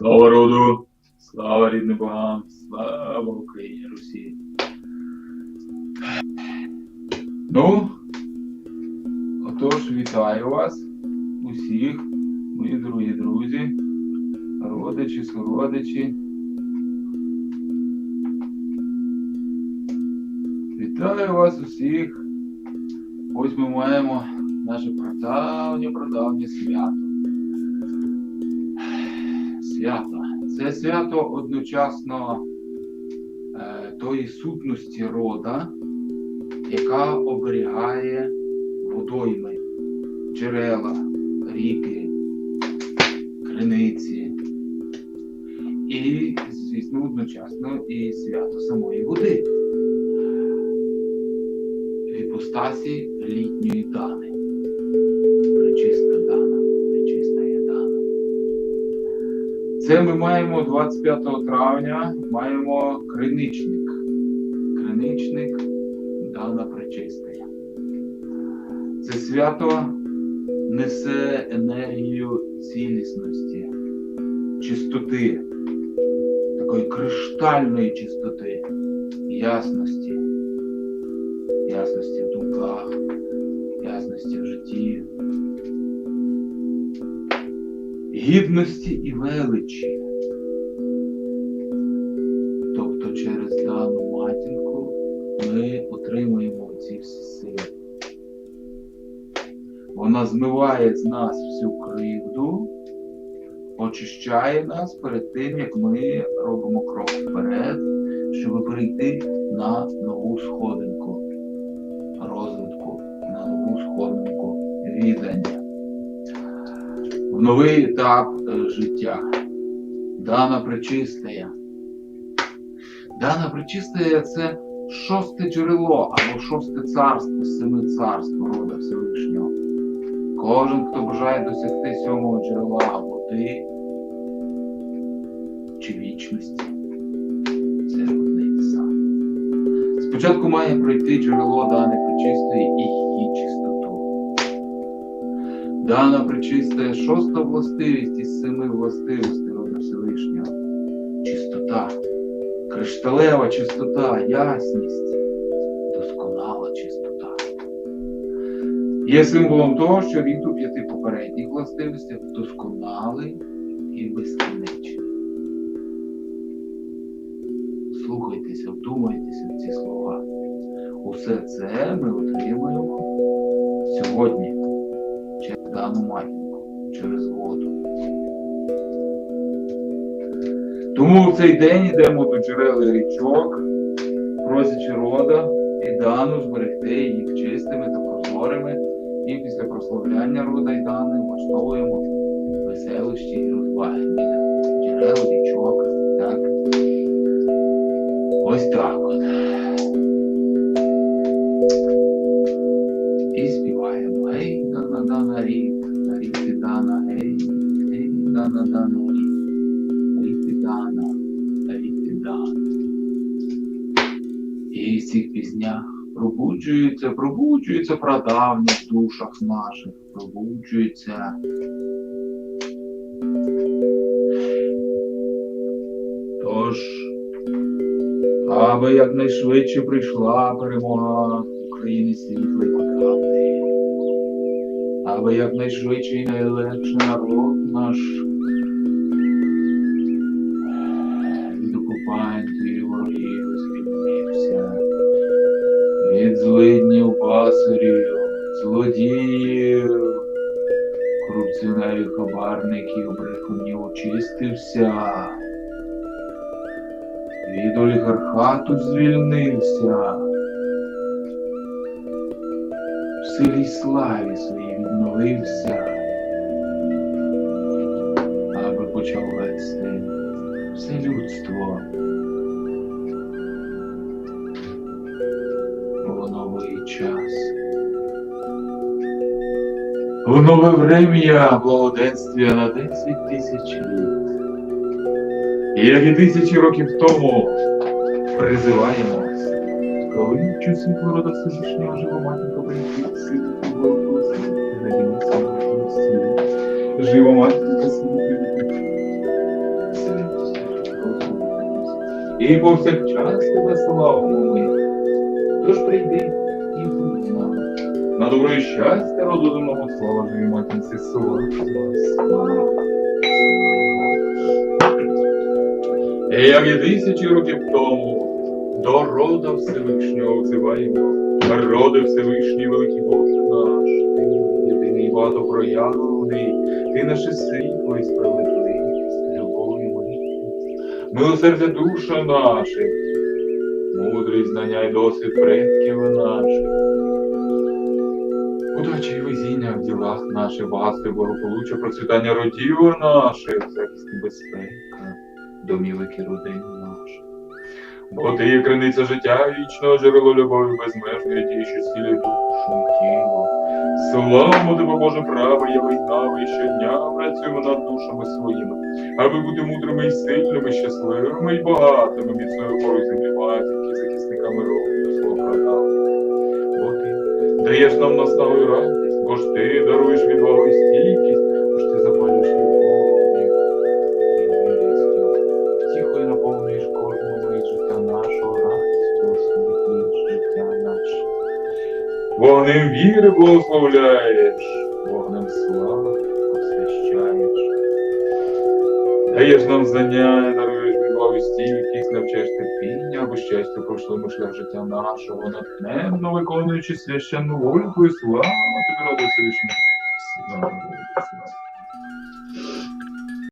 Слава роду, слава рідним богам, слава Україні Русі. Ну, отож, вітаю вас усіх, мої дорогі друзі, родичі, сородичі. Вітаю вас усіх. Ось ми маємо наше прадавнє прадавнє свято. Свято. Це свято одночасно е, тої сутності рода, яка оберігає водойми, джерела, ріки, криниці. І, звісно, одночасно і свято самої води в іпостасі літньої дани. Це ми маємо 25 травня, маємо криничник. Криничник дана пречистая. Це свято несе енергію цілісності, чистоти, такої криштальної чистоти, ясності ясності в думках, ясності в житті, гідності і величі. Тобто через дану матінку ми отримуємо ці всі сили. Вона змиває з нас всю кривду, очищає нас перед тим, як ми робимо крок вперед, щоб перейти на нову сходинку розвитку, на нову сходинку відання, новий етап е, життя. Дана причистая. Дана причистая це шосте джерело або шосте царство, семи царств рода Всевишнього. Кожен, хто бажає досягти сьомого джерела води чи вічності, це одне сам. Спочатку має пройти джерело дане причистої і її чистоту. Дана причистає шоста властивість із семи властивостей роду Всевишнього. Чистота, кришталева чистота, ясність, досконала чистота. Є символом того, що він у п'яти попередніх властивостях досконалий і безкінечний. Слухайтеся, вдумайтеся в ці слова. Усе це ми отримуємо сьогодні дану матінку, через воду. Тому в цей день йдемо до джерел і річок, просячи рода і дану зберегти їх чистими та прозорими, і після прославляння рода і дани влаштовуємо веселощі і розваги джерел, річок. Так? Ось так от. І дана дана рік, ріки дана, гей, гей, дана дана рік, ріки дана, ріки дана. І в цих піснях пробуджується, пробуджується прадавня в душах наших, пробуджується. Тож, аби якнайшвидше прийшла перемога України світлої правди, аби якнайшвидше і найлегше народ наш. Від окупантів ворогів звільнився, від злиднів пасорів, злодіїв, корупціонерів, хабарників, брехунів очистився. Від олігархату звільнився. Й славі своїй відновився, аби почав вести все людство в новий час. В нове врем'я благоденствия на 10 тисяч літ. І як і тисячі років тому призиваємо коли часи города Всевишнього жива матінка прийти, сили твого глядімо саме Жива і повсякчас тебе славимо ми. Тож прийди і будь з нами. На добро і щастя роду земного слава живі матінці слава. Як і тисячі років тому до рода Всевишнього взиваємо, роди Всевишній великий Боже наш, багато проявлений, ти наше світло і справедливість, любов і милість, милосердя душа наших, мудрість, знання і досвід предків наших. Удачі і везіння в ділах наших, багатство і благополуччя, процвітання родів наших, захист і безпека, домівики родин наших. Бо ти є криниця життя вічного, джерело любові безмежної, ті, що зцілює душу тіло. Слава тебе, Боже, право, я війна, щодня працюємо над душами своїми, аби бути мудрими і сильними, щасливими і багатими, міцною порою землі матінки, захисниками року до свого прадавника. Бо ти даєш нам наставу і радість, бо ж ти даруєш відвагу і стійкість, Вогнем віри благословляєш, вогнем слави освящаєш. Даєш нам знання, даруєш відвагу і стійкість, навчаєш терпіння, або щастя пройшли ми шлях життя нашого, натхненно виконуючи священну волю твою славу, тобі радує Всевишнього. Слава Богу, слава.